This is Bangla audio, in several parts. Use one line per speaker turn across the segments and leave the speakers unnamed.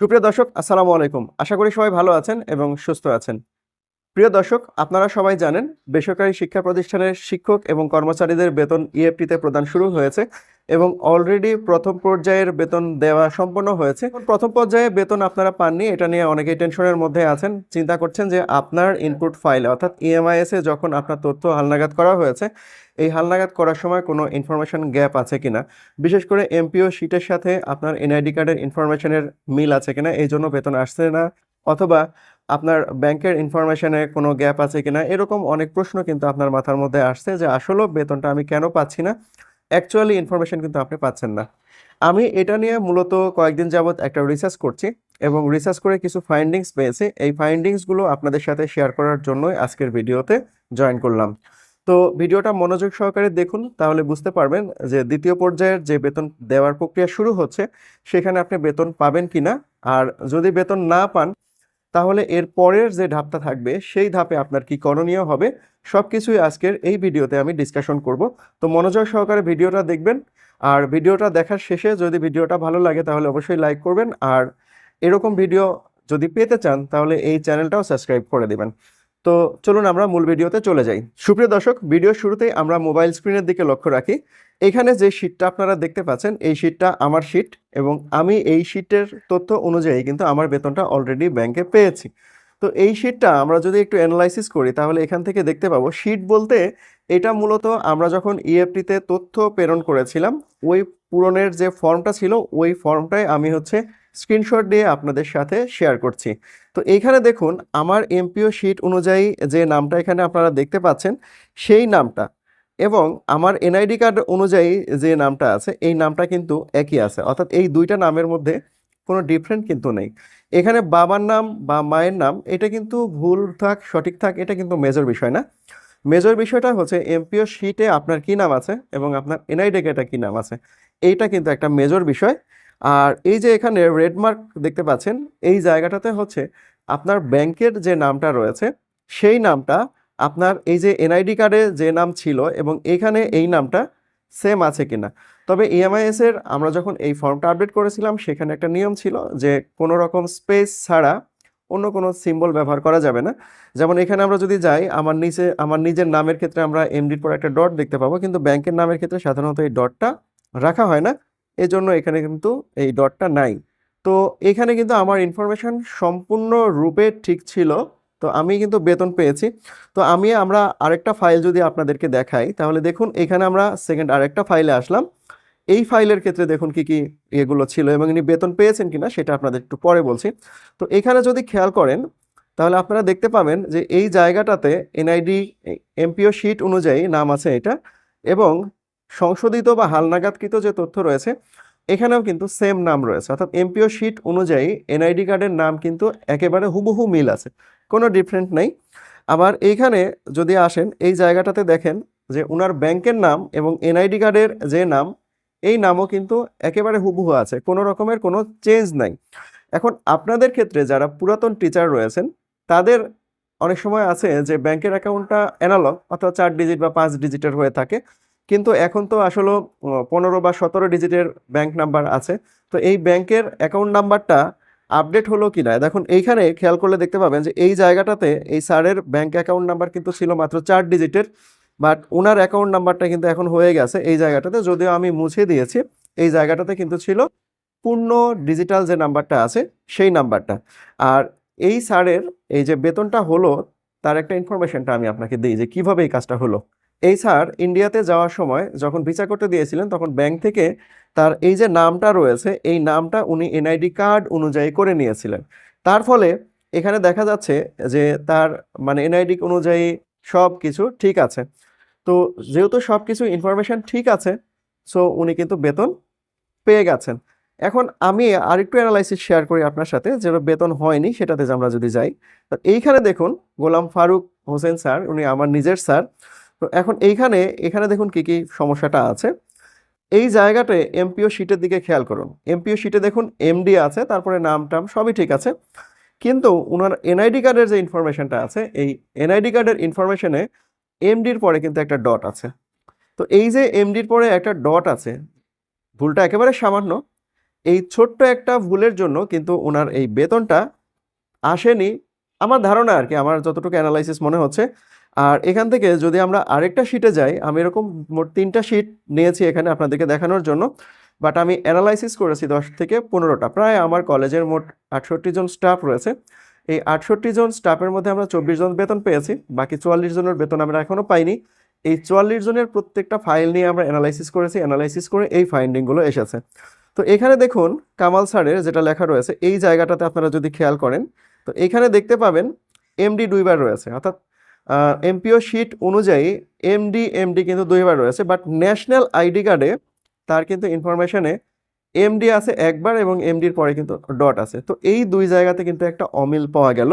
সুপ্রিয় দর্শক, আসসালামু আলাইকুম। আশা করি সবাই ভালো আছেন এবং সুস্থ আছেন। প্রিয় দর্শক, আপনারা সবাই জানেন, বেসরকারি শিক্ষা প্রতিষ্ঠানের শিক্ষক এবং কর্মচারীদের বেতন ইএফটিতে প্রদান শুরু হয়েছে। এবং অলরেডি প্রথম পর্যায়ের বেতন দেওয়া সম্পন্ন হয়েছে। প্রথম পর্যায়ে বেতন আপনারা পাননি, এটা নিয়ে অনেকেই টেনশনের মধ্যে আছেন। চিন্তা করছেন যে আপনার ইনপুট ফাইল অর্থাৎ ইএমআইএস যখন আপনার তথ্য হালনাগাদ করা হয়েছে, এই হালনাগাদ করার সময় কোনো ইনফরমেশন গ্যাপ আছে কিনা? বিশেষ করে এমপিও শিটের সাথে আপনার এনআইডি কার্ডের ইনফরমেশনের মিল আছে কিনা, এই জন্য বেতন আসছে না? অথবা আপনার ব্যাংকের ইনফরমেশনে কোনো গ্যাপ আছে কিনা? এরকম অনেক প্রশ্ন কিন্তু আপনার মাথার মধ্যে আসছে যে আসলেও বেতনটা আমি কেন পাচ্ছি না? অ্যাকচুয়ালি ইনফরমেশন কিন্তু আপনি পাচ্ছেন না। আমি এটা নিয়ে মূলত কয়েকদিন যাবৎ একটা রিসার্চ করছি এবং রিসার্চ করে কিছু ফাইন্ডিংস পেয়েছি। এই ফাইন্ডিংসগুলো আপনাদের সাথে শেয়ার করার জন্যই আজকের ভিডিওতে জয়েন করলাম। তো ভিডিওটা মনোযোগ সহকারে দেখুন, তাহলে বুঝতে পারবেন যে দ্বিতীয় পর্যায়ের যে বেতন দেওয়ার প্রক্রিয়া শুরু হচ্ছে, সেখানে আপনি বেতন পাবেন কিনা? আর যদি বেতন না পান তাহলে এর পরের যে ধাপটা থাকবে, সেই ধাপে আপনার কি করণীয় হবে সব কিছুই আজকের এই ভিডিওতে আমি ডিসকাশন করব। তো মনোযোগ সহকারে ভিডিওটা দেখবেন। আর ভিডিওটা দেখার শেষে যদি ভিডিওটা ভালো লাগে, তাহলে অবশ্যই লাইক করবেন। আর এরকম ভিডিও যদি পেতে চান, তাহলে এই চ্যানেলটাও সাবস্ক্রাইব করে দিবেন। তো চলুন আমরা মূল ভিডিওতে চলে যাই। সুপ্রিয় দর্শক ভিডিওর শুরুতেই আমরা মোবাইল স্ক্রিনের দিকে লক্ষ্য রাখি। এখানে যে শীটটা আপনারা দেখতে পাচ্ছেন, এই শীটটা আমার শীট এবং আমি এই শীটের তথ্য অনুযায়ী কিন্তু আমার বেতনটা অলরেডি ব্যাংকে পেয়েছি। তো এই শীটটা আমরা যদি একটু অ্যানালাইসিস করি, তাহলে এখান থেকে দেখতে পাবো, শীট বলতে এটা মূলত আমরা যখন ইএফটিতে তথ্য প্রেরণ করেছিলাম, ওই পূরণের যে ফর্মটা ছিল, ওই ফর্মটাই আমি হচ্ছে স্ক্রিনশট দিয়ে আপনাদের সাথে শেয়ার করছি। তো এইখানে দেখুন, আমার এমপিও শিট অনুযায়ী যে নামটা এখানে আপনারা দেখতে পাচ্ছেন, সেই নামটা এবং আমার এনআইডি কার্ড অনুযায়ী যে নামটা আছে, এই নামটা কিন্তু একই আছে। অর্থাৎ এই দুইটা নামের মধ্যে কোনো ডিফারেন্ট কিন্তু নেই। এখানে বাবার নাম বা মায়ের নাম, এটা কিন্তু ভুল থাক, সঠিক থাক, এটা কিন্তু মেজর বিষয় না। মেজর বিষয়টা হচ্ছে এমপিও শিটে আপনার কি নাম আছে এবং আপনার এনআইডি কার্ডে কি নাম আছে। এইটা কিন্তু একটা মেজর বিষয়। আর এই যে এখানে রেড মার্ক দেখতে পাচ্ছেন, এই জায়গাটাতে হচ্ছে আপনার ব্যাংকের যে নামটা রয়েছে, সেই নামটা আপনার এই যে এনআইডি কার্ডে যে নাম ছিল এবং এখানে এই নামটা সেম আছে কিনা। তবে ইএমআইএস এর আমরা যখন এই ফর্মটা আপডেট করেছিলাম, সেখানে একটা নিয়ম ছিল যে কোনো রকম স্পেস ছাড়া অন্য কোনো সিম্বল ব্যবহার করা যাবে না। যেমন এখানে আমরা যদি যাই, আমার নিচে, আমার নিজের নামের ক্ষেত্রে আমরা এমডির পর একটা ডট দেখতে পাবো, কিন্তু ব্যাংকের নামের ক্ষেত্রে সাধারণত এই ডটটা রাখা হয় না। এজন্য এখানে কিন্তু এই ডটটা নাই। তো এখানে কিন্তু আমার ইনফরমেশন সম্পূর্ণ রূপে ঠিক ছিল। তো আমি কিন্তু বেতন পেয়েছি। তো আমি আমরা আরেকটা ফাইল যদি আপনাদেরকে দেখাই, তাহলে দেখুন এখানে আমরা সেকেন্ড আরেকটা ফাইলে আসলাম। এই ফাইলের ক্ষেত্রে দেখুন কি কি এগুলো ছিল এবং ইনি বেতন পেয়েছেন কিনা সেটা আপনাদের একটু পরে বলছি। তো এখানে যদি খেয়াল করেন, তাহলে আপনারা দেখতে পাবেন যে এই জায়গাটাতে এনআইডি, এমপিও শিট অনুযায়ী নাম আছে এটা এবং সংশোধিত বা হালনাগাদকৃত যে তথ্য রয়েছে, এখানেও কিন্তু সেম নাম রয়েছে। অর্থাৎ এমপিও শিট অনুযায়ী এনআইডি কার্ডের নাম কিন্তু একেবারে হুবহু মিল আছে, কোনো ডিফারেন্ট নেই। আবার এইখানে যদি আসেন, এই জায়গাটাতে দেখেন যে ওনার ব্যাংকের নাম এবং এনআইডি কার্ডের যে নাম, এই নামও কিন্তু একেবারে হুবহু আছে, কোনো রকমের কোনো চেঞ্জ নাই। এখন আপনাদের ক্ষেত্রে যারা পুরাতন টিচার রয়েছেন, তাদের অনেক সময় আছে যে ব্যাংকের অ্যাকাউন্টটা অ্যানালগ অর্থাৎ চার ডিজিট বা পাঁচ ডিজিটের হয়ে থাকে। কিন্তু এখন তো আসলে পনেরো বা সতেরো ডিজিটের ব্যাংক নাম্বার আছে। তো এই ব্যাংকের অ্যাকাউন্ট নাম্বারটা আপডেট হলো কি না দেখুন, এইখানে খেয়াল করলে দেখতে পাবেন যে এই জায়গাটাতে এই স্যারের ব্যাংক অ্যাকাউন্ট নাম্বার কিন্তু ছিল মাত্র চার ডিজিটের বাট ওনার অ্যাকাউন্ট নাম্বারটা কিন্তু এখন হয়ে গেছে এই জায়গাটাতে। যদিও আমি মুছে দিয়েছি, এই জায়গাটাতে কিন্তু ছিল পূর্ণ ডিজিটাল যে নাম্বারটা আছে, সেই নাম্বারটা আর এই স্যারের এই যে বেতনটা হলো, তার একটা ইনফরমেশনটা আমি আপনাকে দিই যে কীভাবে এই কাজটা হলো। এই স্যার ইন্ডিয়াতে যাওয়ার সময় যখন ভিসা করতে দিয়েছিলেন, তখন ব্যাংক থেকে তার এই যে নামটা রয়েছে, এই নামটা উনি এনআইডি কার্ড অনুযায়ী করে নিয়েছিলেন। তার ফলে এখানে দেখা যাচ্ছে যে তার মানে এনআইডি অনুযায়ী সব কিছু ঠিক আছে। তো যেহেতু সব কিছু ইনফরমেশন ঠিক আছে সো উনি কিন্তু বেতন পেয়ে গেছেন। এখন আমি আরেকটু অ্যানালাইসিস শেয়ার করি আপনার সাথে যেটা বেতন হয়নি সেটাতে আমরা যদি যাই। তো এইখানে দেখুন, গোলাম ফারুক হোসেন স্যার, উনি আমার নিজের স্যার তো এখন এইখানে, এখানে দেখুন কি কি সমস্যাটা আছে। এই জায়গাতে এমপিও শিটের দিকে খেয়াল করুন। এমপিও শিটে দেখুন এমডি আছে, তারপরে নাম টাম সবই ঠিক আছে। কিন্তু ওনার এনআইডি কার্ডের যে ইনফরমেশনটা আছে, এই এনআইডি কার্ডের ইনফরমেশনে এমডির পরে কিন্তু একটা ডট আছে। তো এই যে এমডির পরে একটা ডট আছে, ভুলটা একেবারে সামান্য। এই ছোট্ট একটা ভুলের জন্য কিন্তু ওনার এই বেতনটা আসেনি। আমার ধারণা আর কি, আমার যতটুকু অ্যানালাইসিস মনে হচ্ছে আর এখান থেকে যদি আমরা আরেকটা শিটে যাই, আমি এরকম মোট তিনটা শিট নিয়েছি এখানে আপনাদেরকে দেখানোর জন্য বাট আমি অ্যানালাইসিস করেছি দশ থেকে পনেরোটা। প্রায় আমার কলেজের মোট আটষট্টি জন স্টাফ রয়েছে। এই আটষট্টি জন স্টাফের মধ্যে আমরা চব্বিশ জন বেতন পেয়েছি, বাকি চুয়াল্লিশ জনের বেতন আমরা এখনও পাইনি। এই চুয়াল্লিশ জনের প্রত্যেকটা ফাইল নিয়ে আমরা অ্যানালাইসিস করেছি অ্যানালাইসিস করে এই ফাইন্ডিংগুলো এসেছে। তো এখানে দেখুন কামাল স্যারের যেটা লেখা রয়েছে, এই জায়গাটাতে আপনারা যদি খেয়াল করেন, তো এখানে দেখতে পাবেন এমডি দুইবার রয়েছে, অর্থাৎ এমপিও শিট অনুযায়ী এমডি এমডি কিন্তু দুইবার রয়েছে বাট ন্যাশনাল আইডি কার্ডে তার কিন্তু ইনফরমেশনে এমডি আছে একবার এবং এমডির পরে কিন্তু ডট আছে। তো এই দুই জায়গাতে কিন্তু একটা অমিল পাওয়া গেল।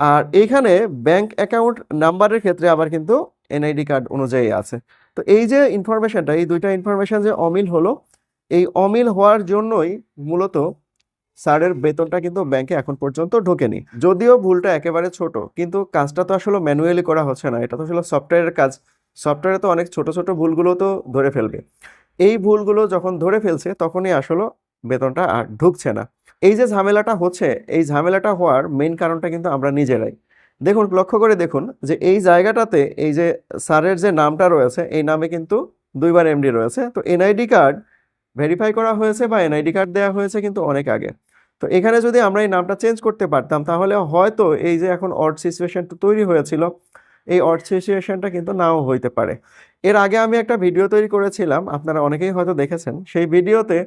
আর এইখানে ব্যাংক অ্যাকাউন্ট নাম্বারের ক্ষেত্রে আবার কিন্তু এনআইডি কার্ড অনুযায়ী আছে। তো এই যে ইনফরমেশনটা এই দুইটা ইনফরমেশন যে অমিল হলো, এই অমিল হওয়ার জন্যই মূলত স্যারের বেতনটা কিন্তু ব্যাংকে এখন পর্যন্ত ঢোকেনি। যদিও ভুলটা একেবারে ছোট, কিন্তু কাজটা তো আসলে ম্যানুয়ালি করা হচ্ছে না, এটা তো আসলে সফটওয়্যারের কাজ। সফটওয়্যারে তো অনেক ছোট ছোট ভুলগুলো তো ধরে ফেলবে। এই ভুলগুলো যখন ধরে ফেলছে, তখনই আসলে বেতনটা আর ঢুকছে না। এই যে ঝামেলাটা হচ্ছে, এই ঝামেলাটা হওয়ার মেন কারণটা কিন্তু আমরা নিজেরাই। দেখুন, লক্ষ্য করে দেখুন যে এই জায়গাটাতে এই যে স্যারের যে নামটা রয়েছে, এই নামে কিন্তু দুইবার এমডি রয়েছে। তো এনআইডি কার্ড ভেরিফাই করা হয়েছে বা এনআইডি কার্ড দেওয়া হয়েছে কিন্তু অনেক আগে। তো এখানে যদি আমরা এই নামটা চেঞ্জ করতে পারতাম, তাহলে হয়তো এই যে এখন অড সিচুয়েশনটা তৈরি হয়েছিল, এই অড সিচুয়েশনটা কিন্তু নাও হইতে পারে। এর আগে আমি একটা ভিডিও তৈরি করেছিলাম, আপনারা অনেকেই হয়তো দেখেছেন, সেই ভিডিওতে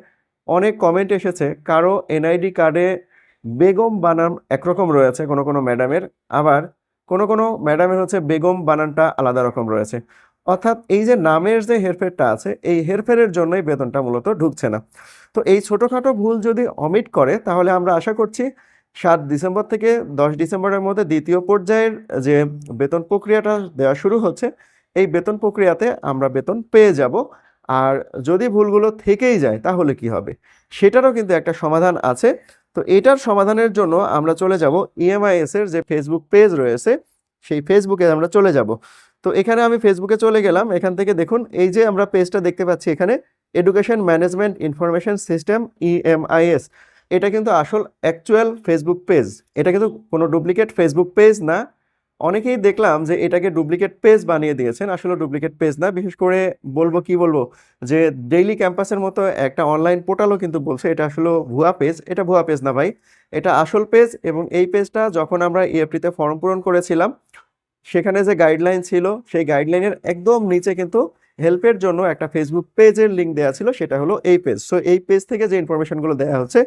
অনেক কমেন্ট এসেছে, কারও এনআইডি কার্ডে বেগম বানান একরকম রয়েছে কোনো কোনো ম্যাডামের আবার কোনো কোনো ম্যাডামের হচ্ছে বেগম বানানটা আলাদা রকম রয়েছে। অর্থাৎ এই যে নামের যে হেরফেরটা আছে, এই হেরফেরের জন্যই বেতনটা মূলত ঢুকছে না। তো এই ছোটোখাটো ভুল যদি অমিট করে, তাহলে আমরা আশা করছি সাত ডিসেম্বর থেকে দশ ডিসেম্বরের মধ্যে দ্বিতীয় পর্যায়ের যে বেতন প্রক্রিয়াটা দেওয়া শুরু হচ্ছে, এই বেতন প্রক্রিয়াতে আমরা বেতন পেয়ে যাব। আর যদি ভুলগুলো থেকেই যায়, তাহলে কি হবে? সেটারও কিন্তু একটা সমাধান আছে। তো এটার সমাধানের জন্য আমরা চলে যাব ইএমআইএস এর যে ফেসবুক পেজ রয়েছে, সেই ফেসবুকে আমরা চলে যাব। তো এখানে আমি ফেসবুকে চলে গেলাম। এখান থেকে দেখুন, এই যে আমরা পেজটা দেখতে পাচ্ছি এখানে education management information system EMIS এটা কিন্তু আসল অ্যাকচুয়াল ফেসবুক পেজ এটা কিন্তু কোনো ডুপ্লিকেট ফেসবুক পেজ না। অনেকেই দেখলাম যে এটাকে ডুপ্লিকেট পেজ বানিয়ে দিয়েছেন। আসলে ডুপ্লিকেট পেজ না। বিশেষ করে বলব, কি বলব? যে ডেইলি ক্যাম্পাসের মতো একটা অনলাইন পোর্টালও কিন্তু বলছে এটা আসলে ভুয়া পেজ এটা ভুয়া পেজ না ভাই। এটা আসল পেজ এবং এই পেজটা যখন আমরা ইএফটিতে ফর্ম পূরণ করেছিলাম সেখানে যে গাইডলাইন ছিল, সেই গাইডলাইনের একদম নিচে কিন্তু হেল্পের জন্য একটা ফেসবুক পেজের লিঙ্ক দেওয়া ছিল, সেটা হলো এই পেজ সো এই পেজ থেকে যে ইনফরমেশনগুলো দেওয়া হচ্ছে,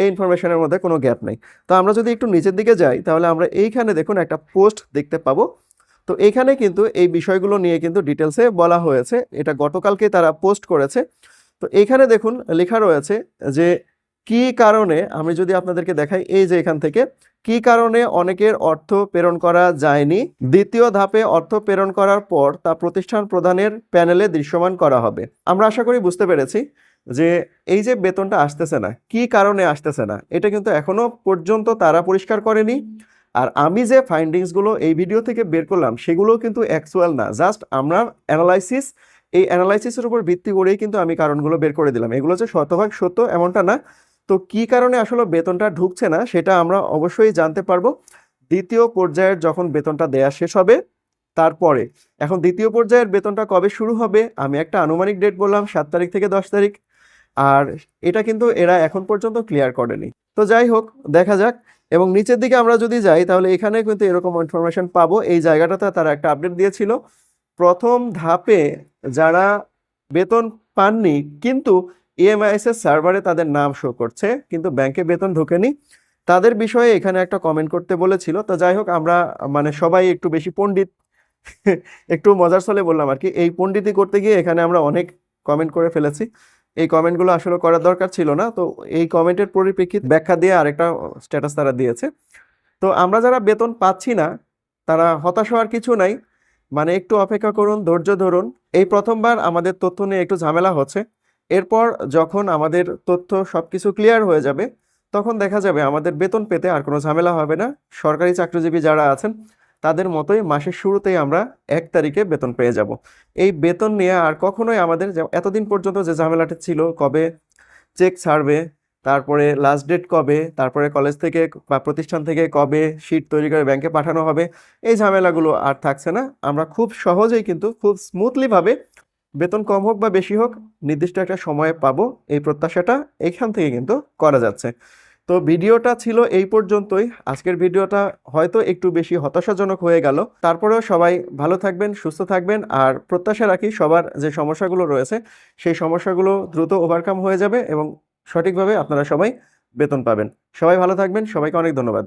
এই ইনফরমেশনের মধ্যে কোনো গ্যাপ নেই। তো আমরা যদি একটু নিচের দিকে যাই, তাহলে আমরা এইখানে দেখুন একটা পোস্ট দেখতে পাবো। তো এইখানে কিন্তু এই বিষয়গুলো নিয়ে কিন্তু ডিটেলসে বলা হয়েছে, এটা গতকালকে তারা পোস্ট করেছে। তো এইখানে দেখুন লেখা রয়েছে যে, কি কারণে, আমি যদি আপনাদেরকে দেখাই, এই যে এখান থেকে কি কারণে অনেকের অর্থ প্রেরণ করা যায়নি? দ্বিতীয় ধাপে অর্থ প্রেরণ করার পর তা প্রতিষ্ঠান প্রদানের প্যানেলে দৃশ্যমান করা হবে। আমরা আশা করি বুঝতে পেরেছি যে এই যে বেতনটা আসতেছে না, কি কারণে আসতেছে না, এটা কিন্তু এখনও পর্যন্ত তারা পরিষ্কার করেনি। আর আমি যে ফাইন্ডিংসগুলো এই ভিডিও থেকে বের করলাম সেগুলো কিন্তু অ্যাকচুয়াল না। জাস্ট আমরা অ্যানালাইসিস এই অ্যানালাইসিসের উপর ভিত্তি করেই কিন্তু আমি কারণগুলো বের করে দিলাম। এগুলো যে শতভাগ সত্য, এমনটা না তো কি কারণে আসলে বেতনটা ঢুকছে না সেটা আমরা অবশ্যই জানতে পারব। দ্বিতীয় পর্যায়ের যখন বেতনটা দেয়া শেষ হবে, তারপরে, এখন দ্বিতীয় পর্যায়ের বেতনটা কবে শুরু হবে, আমি একটা আনুমানিক ডেট বললাম, সাত তারিখ থেকে দশ তারিখ, আর এটা কিন্তু এরা এখন পর্যন্ত ক্লিয়ার করেনি। তো যাই হোক, দেখা যাক, এবং নিচের দিকে আমরা যদি যাই, তাহলে এখানে কিন্তু এরকম ইনফরমেশন পাবো, এই জায়গাটাতে তারা একটা আপডেট দিয়েছিল। প্রথম ধাপে যারা বেতন পাননি, কিন্তু ইএমআইএস এর সার্ভারে তাদের নাম শো করছে, কিন্তু ব্যাংকে বেতন ঢোকেনি। তাদের বিষয়ে এখানে একটা কমেন্ট করতে বলেছিল। তো যাই হোক, আমরা মানে সবাই একটু বেশি পণ্ডিত, একটু মজার ছলে বললাম আর কি। এই পণ্ডিতি করতে গিয়ে এখানে আমরা অনেক কমেন্ট করে ফেলেছি। এই কমেন্টগুলো আসলে করার দরকার ছিল না। তো এই কমেন্টের পরিপ্রেক্ষিতে ব্যাখ্যা দিয়ে আরেকটা স্ট্যাটাস তারা দিয়েছে। তো আমরা যারা বেতন পাচ্ছি না, তারা হতাশ হওয়ার কিছু নাই। মানে একটু অপেক্ষা করুন, ধৈর্য ধরুন। এই প্রথমবার আমাদের তথ্য নিয়ে একটু ঝামেলা হচ্ছে। এরপর যখন আমাদের তথ্য সব কিছু ক্লিয়ার হয়ে যাবে, তখন দেখা যাবে আমাদের বেতন পেতে আর কোনো ঝামেলা হবে না। সরকারি চাকরিজীবী যারা আছেন, তাদের মতোই মাসের শুরুতেই আমরা এক তারিখে বেতন পেয়ে যাব। এই বেতন নিয়ে আর কখনোই আমাদের এতদিন পর্যন্ত যে ঝামেলাটা ছিল, কবে চেক ছাড়বে, তারপরে লাস্ট ডেট কবে, তারপরে কলেজ থেকে বা প্রতিষ্ঠান থেকে কবে শিট তৈরি করে ব্যাংকে পাঠানো হবে, এই ঝামেলাগুলো আর থাকছে না। আমরা খুব সহজেই কিন্তু খুব স্মুথলিভাবে বেতন কম হোক বা বেশি হোক, নির্দিষ্ট একটা সময়ে পাবো, এই প্রত্যাশাটা এখান থেকে কিন্তু করা যাচ্ছে। তো ভিডিওটা ছিল এই পর্যন্তই। আজকের ভিডিওটা হয়তো একটু বেশি হতাশাজনক হয়ে গেল। তারপরেও সবাই ভালো থাকবেন, সুস্থ থাকবেন, আর প্রত্যাশা রাখি সবার যে সমস্যাগুলো রয়েছে, সেই সমস্যাগুলো দ্রুত ওভারকাম হয়ে যাবে এবং সঠিকভাবে আপনারা সবাই বেতন পাবেন। সবাই ভালো থাকবেন, সবাইকে অনেক ধন্যবাদ।